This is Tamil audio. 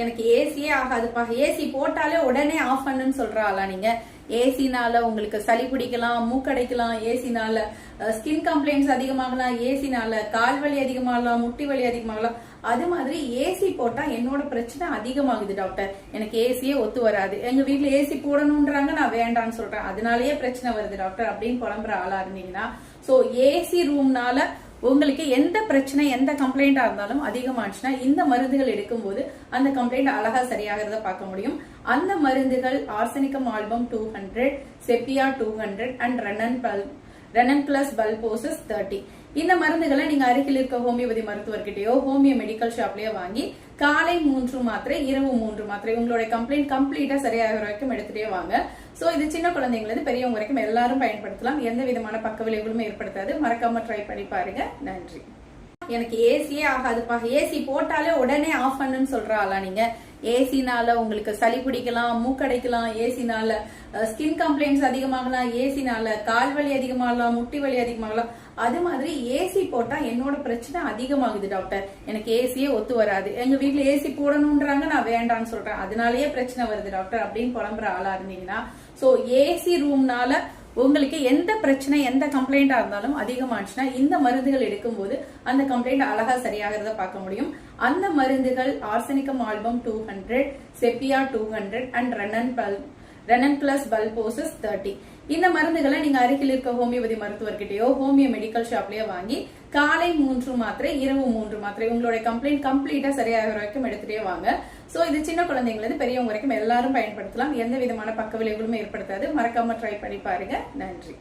எனக்கு ஏசியே ஆகாதுப்பா. ஏசி போட்டாலே உடனே ஆஃப் பண்ணுன்னு சொல்றாளா நீங்க. ஏசினால உங்களுக்கு சளி பிடிக்கலாம் மூக்கடைக்கலாம் ஏசினால ஸ்கின் கம்ப்ளைண்ட்ஸ் அதிகமாகலாம். ஏசினால கால் வலி அதிகமாகலாம் முட்டி வலி அதிகமாகலாம். அது மாதிரி ஏசி போட்டா என்னோட பிரச்சனை அதிகமாகுது டாக்டர் எனக்கு ஏசியே ஒத்து வராது. எங்க வீட்டுல ஏசி போடணும்ன்றாங்க நான் வேண்டாம்னு சொல்றேன். அதனாலயே பிரச்சனை வருது டாக்டர் அப்படின்னு புலம்புற ஆளா இருந்தீங்கன்னா சோ ஏசி ரூம்னால உங்களுக்கு எந்த பிரச்சனை எந்த கம்ப்ளைண்டா இருந்தாலும் அதிகமாச்சுன்னா இந்த மருந்துகள் எடுக்கும்போது அந்த கம்ப்ளைண்ட் அழகா சரியாகிறத பார்க்க முடியும். அந்த மருந்துகள் Arsenicum album two hundred sepia two hundred and Ranun Ranunculus bulbosus thirty இந்த மருந்துகளை நீங்க அருகில் இருக்க ஹோமியோபதி மருத்துவர்கிட்டயோ ஹோமியோ மெடிக்கல் ஷாப்லயோ வாங்கி காலை மூன்று மாத்திரை இரவு மூன்று மாத்திரை உங்களுடைய கம்ப்ளைண்ட் கம்ப்ளீட்டா சரியாகிற வரைக்கும் எடுத்துட்டே வாங்க. சோ இது சின்ன குழந்தைங்களுக்கு பெரியவங்க வரைக்கும் எல்லாரும் பயன்படுத்தலாம். எந்த விதமான பக்க விளைவுகளும் ஏற்படுத்தாது. மறக்காம ட்ரை பண்ணி பாருங்க. நன்றி. எனக்கு ஏசியே ஆகாதுப்பா ஏசி போட்டாலே உடனே ஆஃப் பண்ணுன்னு சொல்றாளா நீங்க? ஏசினால உங்களுக்கு சளி பிடிக்கலாம் மூக்கடைக்கலாம். ஏசினால ஸ்கின் கம்ப்ளைண்ட்ஸ் அதிகமாகலாம். ஏசினால கால் வலி அதிகமாகலாம் முட்டி வலி அதிகமாகலாம். அது மாதிரி ஏசி போட்டா என்னோட பிரச்சனை அதிகமாகுது டாக்டர். எனக்கு ஏசியே ஒத்து வராது. எங்க வீட்டுல ஏசி போடணும்ன்றாங்க நான் வேண்டாம்னு சொல்றேன். அதனாலயே பிரச்சனை வருது டாக்டர். அப்படின்னு புலம்புற ஆளா இருந்தீங்கன்னா சோ ஏசி ரூம்னால உங்களுக்கு எந்த பிரச்சனை எந்த கம்ப்ளைண்டா இருந்தாலும் அதிகமாச்சுன்னா இந்த மருந்துகள் எடுக்கும்போது அந்த கம்ப்ளைண்ட் அழகா சரியாகிறத பார்க்க முடியும். அந்த மருந்துகள் arsenicum album two hundred sepia two hundred and Wren and பல் ரெனன் பிளஸ் பல்போசஸ் தேர்ட்டி இந்த மருந்துகளை நீங்க அருகில் இருக்க ஹோமியோபதி மருத்துவர்கிட்டயோ ஹோமியோ மெடிக்கல் ஷாப்லயோ வாங்கி காலை மூன்று மாத்திரை இரவு மூன்று மாத்திரை உங்களுடைய கம்ப்ளைண்ட் கம்ப்ளீட்டா சரியாகிற வரைக்கும் எடுத்துட்டே வாங்க. சோ இது சின்ன குழந்தைங்களுக்கு பெரியவங்க வரைக்கும் எல்லாரும் பயன்படுத்தலாம். எந்த விதமான பக்க விளைவுகளும் ஏற்படுத்தாது. மறக்காம ட்ரை பண்ணி பாருங்க. நன்றி.